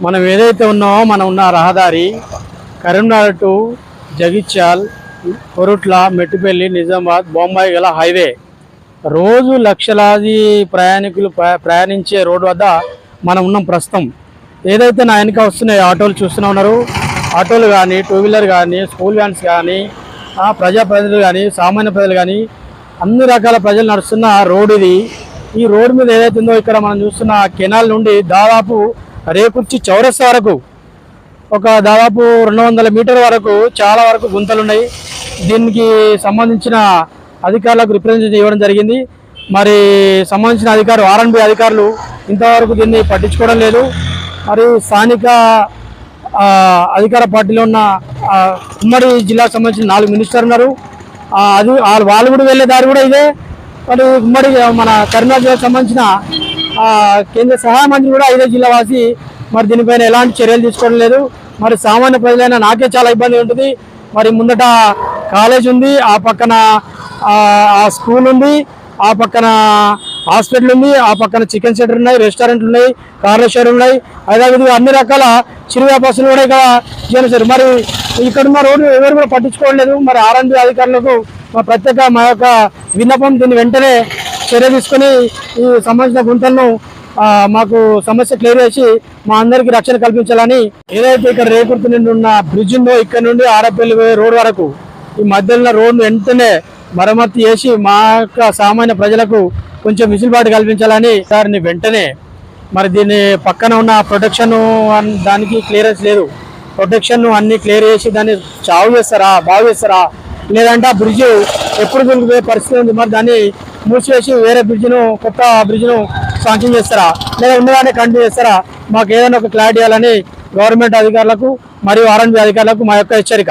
మనం ఏదైతే ఉన్నామో మనం ఉన్న రహదారి కరీంనగర్ టు జగిత్యాల్ కొరుట్ల మెట్టుపల్లి నిజామాబాద్ బొంబాయి గల హైవే. రోజు లక్షలాది ప్రయాణికులు ప్ర- ప్రయాణించే రోడ్డు వద్ద మనం ఉన్నాం ప్రస్తుతం. ఏదైతే నా వెనక వస్తున్నాయి ఆటోలు చూస్తూనే ఉన్నారు. ఆటోలు కానీ టూ వీలర్ కానీ స్కూల్ వ్యాన్స్ కానీ ప్రజాప్రతినిధులు కానీ సామాన్య ప్రజలు కానీ అన్ని రకాల ప్రజలు నడుస్తున్న రోడ్ ఇది. ఈ రోడ్డు మీద ఏదైతే ఉందో ఇక్కడ మనం చూస్తున్న కెనాల్ నుండి దాదాపు రేకుర్చి చౌరస్తా వరకు ఒక దాదాపు రెండు వందల మీటర్ వరకు చాలా వరకు గుంతలు ఉన్నాయి దీనికి సంబంధించిన అధికారులకు రిప్రజెంట్ ఇవ్వడం జరిగింది. మరి సంబంధించిన అధికారులు ఆర్ఎన్బి అధికారులు ఇంతవరకు దీన్ని పట్టించుకోవడం లేదు. మరి స్థానిక అధికార పార్టీలో ఉన్న ఉమ్మడి జిల్లాకు సంబంధించిన నాలుగు మినిస్టర్ ఉన్నారు. అది వాళ్ళు వాళ్ళు కూడా వెళ్ళే దారి కూడా ఇదే. మరి ఉమ్మడి మన కరీంనగర్ జిల్లాకు సంబంధించిన కేంద్ర సహాయ మంత్రి కూడా ఐదో జిల్లా వాసి. మరి దీనిపైన ఎలాంటి చర్యలు తీసుకోవడం లేదు. మరి సామాన్య ప్రజలైనా నాకే చాలా ఇబ్బంది ఉంటుంది. మరి ముందట కాలేజ్ ఉంది ఆ పక్కన ఆ స్కూల్ ఉంది ఆ పక్కన హాస్పిటల్ ఉంది ఆ పక్కన చికెన్ సెంటర్ ఉన్నాయి రెస్టారెంట్లు ఉన్నాయి కార్ల షోరూమ్ ఉన్నాయి. అదేవిధంగా అన్ని రకాల చిరు వ్యాపారులు కూడా ఇక్కడ చేశారు. మరి ఇక్కడ ఉన్న రోడ్డు ఎవరు కూడా పట్టించుకోవట్లేదు మరి ఆర్ఎండి అధికారులకు మా ప్రత్యేక మా యొక్క విన్నపం దీన్ని వెంటనే చర్య తీసుకొని ఈ సంబంధించిన గుంతలను మాకు సమస్య క్లియర్ చేసి మా అందరికి రక్షణ కల్పించాలని ఏదైతే ఇక్కడ రేకుర్తి నుండి ఉన్న బ్రిడ్జ్ ఉందో ఇక్కడ నుండి ఆరపల్లి పోయే రోడ్ వరకు ఈ మధ్యలో రోడ్ను వెంటనే మరమ్మతు చేసి మా యొక్క సామాన్య ప్రజలకు కొంచెం విసులుబాటు కల్పించాలని దాన్ని వెంటనే మరి దీని పక్కన ఉన్న ప్రొటెక్షన్ దానికి క్లియరెన్స్ లేదు. ప్రొటెక్షన్ అన్ని క్లియర్ చేసి దాన్ని చావు చేస్తారా బాగు చేస్తారా? లేదంటే ఆ బ్రిడ్జ్ ఎప్పుడు దొరికిపోయే పరిస్థితి ఉంది. మరి దాన్ని మూసివేసి వేరే బ్రిడ్జ్ను కొత్త బ్రిడ్జ్ను శాంక్షన్ చేస్తారా? లేదా ఉన్నదాన్ని కంటిన్యూ చేస్తారా? మాకు ఏదైనా ఒక క్లారిటీ ఇవ్వాలని గవర్నమెంట్ అధికారులకు మరియు ఆర్ఎండ్బి అధికారులకు మా యొక్క హెచ్చరిక.